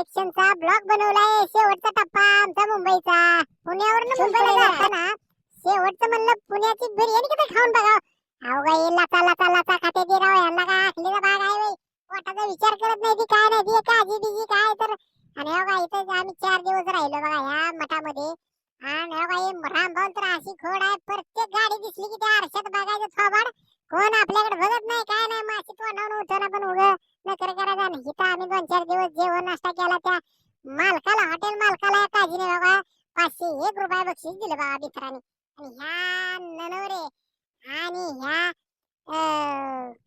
इलेक्शनचा blog बनवलाय. शेवटचा टप्पा आमचा मुंबईचा. पुण्यावरून मुंबईला जाताना शेवटचं म्हणलं पुण्याची बिर्याणी किती खाऊन बघा अहो गाई लाचा लाचा लाचा खाते ते राव यांना काय आखलीचा भाग आहे बाई? पोटाचा विचार करत नाही ती काय नाही ती काळजी बिजी काय तर? आणि अहो गाई इथं आम्ही चार दिवस राहिलो बघा ह्या मठामध्ये. आणि अहो गाई रामभाऊ तर अशी खोड आहे प्रत्येक गाडी दिसली की त्या आरशात बघायचं थोबाड. कोण आपल्याकडे बघत नाही काय नाही माशी तोंडावून उठवणं पण उगं नकर करायचा नाही इथं आम्ही दोन चार दिवस जेवण नाश्ता केला त्या मालकाला हॉटेल मालकाला काजीने बाबा पाचशे एक रुपये बक्षीस मित्रांनी. आणि ह्या ननवरे आणि ह्या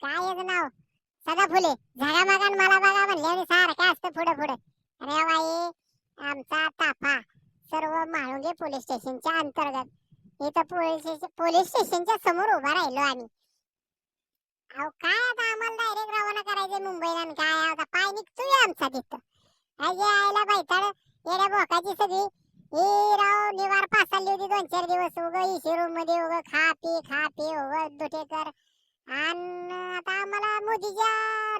काय नाव सदा फुले झाडा मागान मला बघा म्हणले आणि सारखं असतं पुढे पुढे. अरे बाई आमचा ताफा सर्व म्हाळुंगे पोलीस स्टेशनच्या अंतर्गत. इथं पोलीस पोलीस स्टेशनच्या समोर उभा राहिलो आम्ही. अहो काय आता आम्हाला डायरेक्ट रवाना करायचं मुंबईला आणि काय? आता पाय निघतोय आमचा तिथं. आयला बैताळ येड्या भोकाची सगळी ही राव निवार पासाली होती दोन चार दिवस. उग इशी रूममध्ये उग खा पी खा पी उग दुटेकर आणि आता आम्हाला मोदीच्या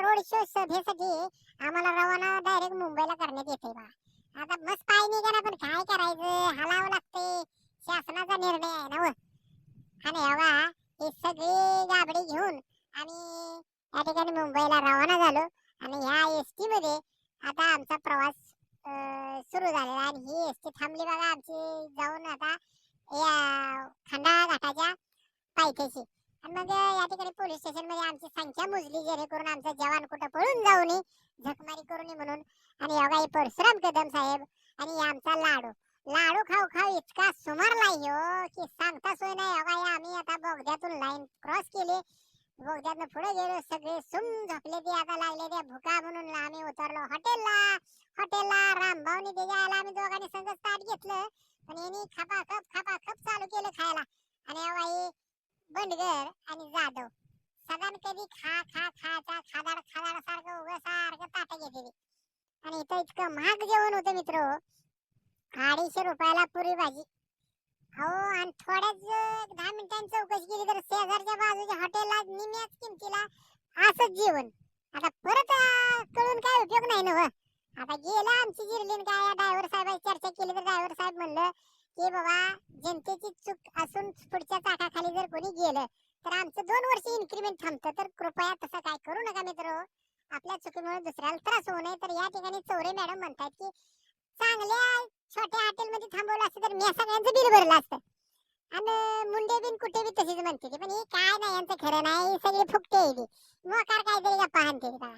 रोड शो सभेसाठी आम्हाला रवाना डायरेक्ट मुंबईला करण्यात येते बा. आता मस्त पाय निघाला पण काय करायचं? हलावं लागते शासनाचा निर्णय आहे ना हो. आणि हवा ही सगळी गाबडी घेऊन आम्ही या ठिकाणी मुंबईला रवाना झालो. आणि ह्या एस टी मध्ये आता आमचा प्रवास सुरू झालेला आणि ही एस टी थांबली बघा आमची जाऊन आता या खंडाळा घाटाच्या पायथ्याशी. आणि मग या ठिकाणी पोलीस स्टेशनमध्ये आमची संख्या मोजली जेणेकरून आमचा जवान कुठं पळून जाऊ नये झकमारी करू नये म्हणून. आणि योगाई परशुराम कदम साहेब आणि आमचा लाडू. लाडू खाऊ खाऊ इतका सुमारला हो की सांगता सोय नाही. योगाई आम्ही आता बोगद्यातून लाईन क्रॉस केली. बोगद्यातनं पुढे गेलो सगळे सुम झोपले ते आता लागले ते भुका म्हणून आम्ही उतरलो. हॉटेलला हॉटेलला रामभाऊनी त्याच्या आला आम्ही दोघांनी संगत ताट घेतलं. पण यांनी खपा खप खपा खप चालू केलं खायला. आणि अवाई बंडगर आणि जाधव सगळ्यांनी कधी खा खा खायचा खादाड खादाड सारखं उभं सारखं ताट घेतली आणि इथं इतकं महाग जेवण होतं मित्र. अडीचशे रुपयाला पुरी भाजी. हो आणि थोड्याच दहा मिनिटांची चौकशी केली तर शेजारच्या बाजूच्या हॉटेलला निम्याच किमतीला असंच जेवण. आता परत कळून काय उपयोग नाही ना हो. आता गेलं आमची जिरलीन काय ड्रायव्हर साहेबांची चर्चा केली तर ड्रायव्हर साहेब म्हणलं की बाबा जनतेची चूक असून पुढच्या चाकाखाली जर कोणी गेलं तर आमचं दोन वर्ष इन्क्रीमेंट थांबतं. तर कृपया तसं काय करू नका मित्र हो. आपल्या चुकीमुळे दुसऱ्याला त्रास होऊ नये. तर या ठिकाणी चौरे मॅडम म्हणतात की चांगल्या छोट्या हॉटेलमध्ये थांबवलं असतं तर मी सगळ्यांचं बिल भरलं असतं. आणि मुंडे बिन कुठे बी तशीच म्हणते ती. पण हे काय नाही यांचं खरं नाही. ही सगळी फुकटे आहे ती मोकार काहीतरी गप्पा हाणते ती बघा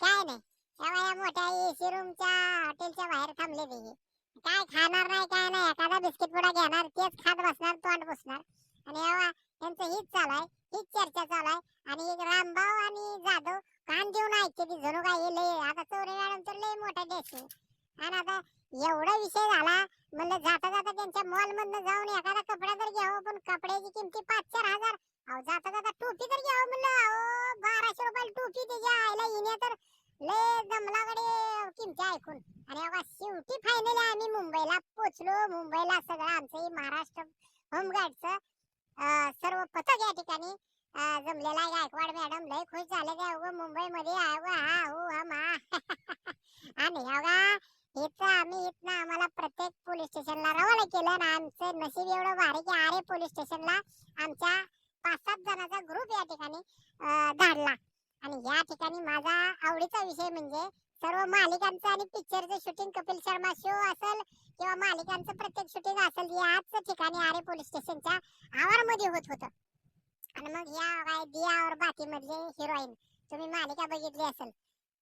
काय नाही. एवढ्या मोठ्या एसी रूमच्या हॉटेलच्या बाहेर थांबले ते काय खाणार नाही काय नाही. एखादा बिस्किट पुडा घेणार तेच खात बसणार तोंड बसणार आणि एव्हा त्यांचं हीच चालू आहे. हीच चर्चा चालू आहे. आणि एक रामभाऊ आणि जाधव कान देऊन ऐकते ती जणू काय हे लय आता चौरे मॅडम तर लय मोठा देश आणि आता एवढा विषय झाला म्हणलं जाता जाता त्यांच्या मॉल मधनं जाऊन एखादा कपडा तर घ्यावं पण कपड्याची किमती पाच चार हजार. अहो जाता जाता टोपी तर घ्यावं म्हणलं. अहो बाराशे रुपयाला टोपी त्याच्या आईला येण्या तर लय जमलाकडे किमती ऐकून. आणि अगं शेवटी फायनली आम्ही मुंबईला पोचलो. मुंबईला सगळं आमचं महाराष्ट्र होमगार्डचं सर्व पथक या ठिकाणी जमलेला गायकवाड मॅडम लय खुश झाले काय उगं मुंबईमध्ये आहे हा हो हा मा. आणि अगा इथं आम्ही इथनं आम्हाला प्रत्येक पोलीस स्टेशनला रवाना केलं आणि आमचं नशीब एवढं भारी की आरे पोलीस स्टेशनला आमच्या पाच सात जणांचा ग्रुप या ठिकाणी धाडला. आणि या ठिकाणी माझा आवडीचा विषय म्हणजे सर्व मालिकांचं आणि पिक्चरचं शूटिंग कपिल शर्मा शो असेल किंवा मालिकांचं प्रत्येक शूटिंग असेल याच ठिकाणी आरे पोलीस स्टेशनच्या आवारमध्ये होत होतं. आणि मग या काय दिया और बाकी मधले हिरोईन तुम्ही मालिका बघितली असेल.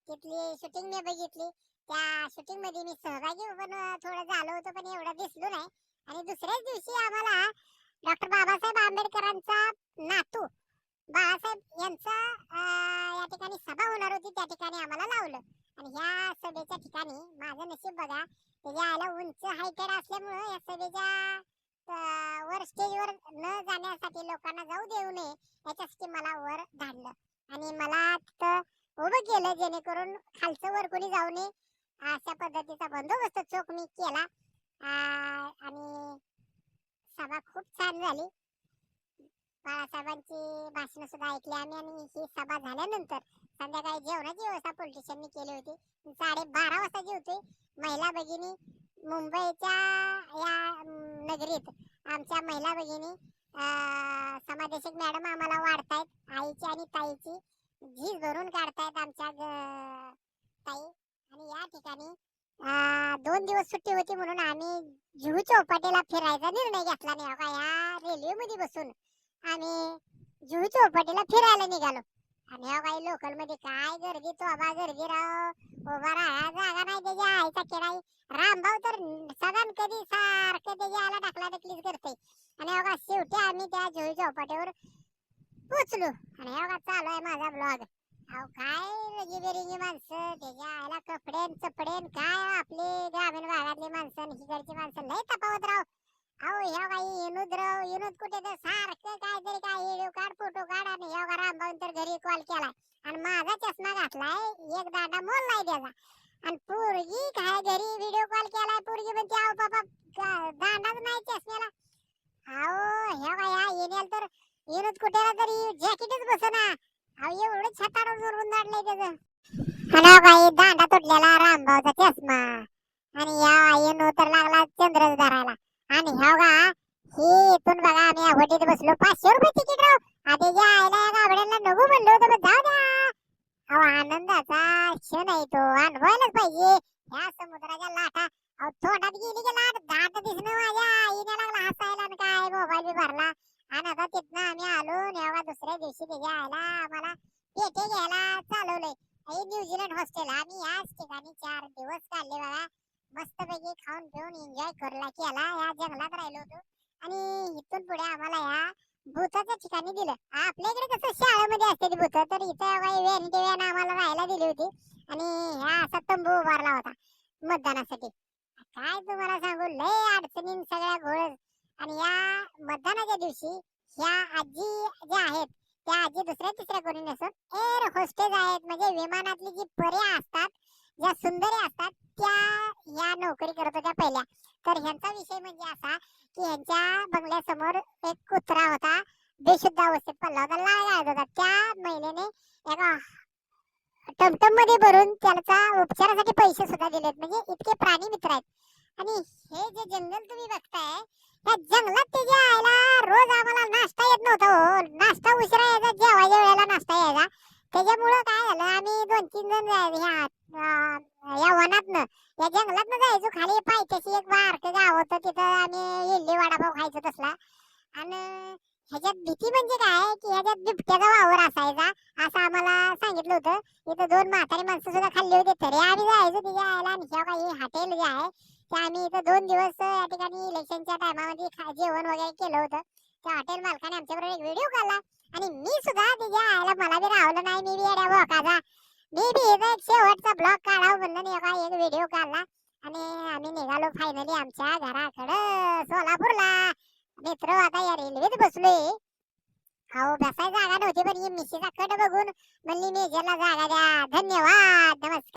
तिथली शूटिंग मी बघितली. त्या शूटिंगमध्ये मी सहभागी पण थोडं झालो होतो पण एवढं दिसलो नाही. आणि दुसऱ्याच दिवशी आम्हाला डॉक्टर बाबासाहेब आंबेडकरांचा नातू बाळासाहेब यांचा या ठिकाणी सभा होणार होती त्या ठिकाणी आम्हाला लावलं. आणि ह्या सभेच्या ठिकाणी माझं नशीब बघा त्याच्या आईला उंच हायटेड असल्यामुळं या सभेच्या वर स्टेजवर न जाण्यासाठी लोकांना जाऊ देऊ नये याच्यासाठी मला वर धाडलं. आणि मला तिथं उभं केलं जेणेकरून खालचं वर कोणी जाऊ नये अशा पद्धतीचा बंदोबस्त चोख मी केला आणि सभा खूप छान झाली. बाळासाहेबांची भाषण सुद्धा ऐकली आम्ही आणि ही सभा झाल्यानंतर संध्याकाळी जेवणाची व्यवस्था पोलिटिशियननी केली होती. साडे बारा वाजता जेवतोय. महिला भगिनी मुंबईच्या या नगरीत आमच्या महिला भगिनी समादेशक मॅडम आम्हाला वाढतायत. आईची आणि ताईची झीज भरून काढतायत आमच्या ताई. आणि या ठिकाणी दोन दिवस सुट्टी होती म्हणून आम्ही जुहू चौपाटीला फिरायचा निर्णय घेतला नाही. का या रेल्वे मध्ये बसून आम्ही जुहू चौपाटीला फिरायला निघालो. आणि अहो काही लोकलमध्ये काय गर्दी तो आबा गर्दी राव. उभा राहा जागा नाही त्याच्या आईचा किराई. रामभाऊ तर सगळं कधी सारखं त्याच्या आला टाकला टाकलीच करते आणि हो शेवटी आम्ही त्या जुहू चौपाटीवर पोचलो आणि हो चालू आहे माझा ब्लॉग. अहो काय रंगीबेरंगी माणसं? त्याच्या आईला कपडेन चपडेन काय हो आपले ग्रामीण भागातली माणसं आणि इकडची माणसं? लय तपावत राव. अहो ह्या काही विनोद राव विनोद कुठे तर सारखं काहीतरी काय व्हिडिओ काढ फोटो काढ आणि ह्या का रामभाऊन तर घरी कॉल केलाय. आणि माझा चष्मा घातलाय एक दांडा मोल नाही त्याचा. आणि पोरगी काय घरी व्हिडिओ कॉल केलाय पोरगी म्हणते अहो बाबा दांडाच नाही चष्म्याला. अहो ह्या काय ह्या येण्याला तर विनोद कुठेला तरी जॅकेटच बसना. एवढं छताडून जोरून दाडलंय त्याचं. आणि बाई दांडा तुटलेला रामभाऊचा चष्मा. आणि या येणू तर लागला चंद्रच धरायला. आणि ह्या गा ही इथून बघा आम्ही अवटीत बसलो. पाचशे रुपये तिकीट राव. आधी ज्या आईला या गाबड्यांना नको म्हणलो होतं पण जाऊ द्या. अहो आनंदाचा क्षण आहे तो. अनुभवायलाच पाहिजे. ह्या समुद्राच्या लाटा. अहो तोंडात गेली की लाट. दाट दिसणं माझ्या आईने लागला हसायला आणि काय मोबाईल बी भरला. आणि आता ते आम्ही आलो आणि एवढा दुसऱ्या दिवशी त्याच्या आईला आम्हाला पेटे घ्यायला चालवलंय. न्यूझीलंड हॉस्टेल आम्ही याच ठिकाणी चार दिवस काढले बघा मस्तपैकी खाऊन पिऊन एन्जॉय करला की केला या जंगलात राहिलो होतो. आणि इथून पुढे आम्हाला या भूताच्या ठिकाणी दिलं. आपल्या इकडे कसं शाळेमध्ये असते भूत. तर इथं काही व्हॅनिटी व्हॅन आम्हाला राहायला दिली होती. आणि ह्या असा तंबू उभारला होता मतदानासाठी. काय तुम्हाला सांगू? लय अडचणी सगळ्या घोळ. आणि या मतदानाच्या दिवशी ह्या आजी ज्या आहेत आजी दुसऱ्या तिसऱ्या कोणी नसून एअर होस्टेज आहेत. म्हणजे विमानातली जी पर्या असतात ज्या सुंदरी असतात त्या या नोकरी करत होत्या पहिल्या. तर ह्यांचा विषय म्हणजे असा की ह्यांच्या बंगल्यासमोर एक कुत्रा होता बेशुद्ध अवस्थेत पडला होता लाळ गाळत होता. त्या महिलेने एका टमटममध्ये भरून त्याचा उपचारासाठी पैसे सुद्धा दिलेत. म्हणजे इतके प्राणी मित्र आहेत. आणि हे जे जंगल तुम्ही बघताय त्या जंगलात त्याच्या आईला रोज आम्हाला नाश्ता येत नव्हता हो. नाश्ता उशिरा यायचा जेवायच्या वेळेला नाश्ता यायचा. त्याच्यामुळं काय झालं आम्ही दोन तीन जण ह्या या वनातनं या जंगलातनं जायचो. खाली पायथ्याशी एक बारकं गाव होतं. तिथं आम्ही इडली वडापाव खायचो तसला. आणि ह्याच्यात भीती म्हणजे काय की ह्याच्यात बिबट्याचा वावर असायचा असं आम्हाला सांगितलं होतं. इथं दोन म्हातारी माणसं सुद्धा खाल्ली होती. तरी आम्ही जायचो तिच्या आईला आणि ह्या काही हॉटेल जे आहे ते आम्ही इथं दोन दिवस या ठिकाणी इलेक्शनच्या टायमामध्ये जेवण वगैरे केलं होतं. त्या हॉटेल मालकाने आमच्याबरोबर एक व्हिडिओ काढला. आणि मी सुद्धा तिच्या आयला मला बी राहलं नाही मी बी अरे भोकाचा मी बी इथं एक शेवटचा ब्लॉग काढावं म्हणलं नाही का एक व्हिडिओ काढला. आणि आम्ही निघालो फायनली आमच्या घराकडं सोलापूरला. मित्र आता या रेल्वेत बसलोय. अहो बसायला जागा नव्हती पण ही मिशीचा कट बघून म्हणली मेजरला जागा द्या. धन्यवाद. नमस्कार.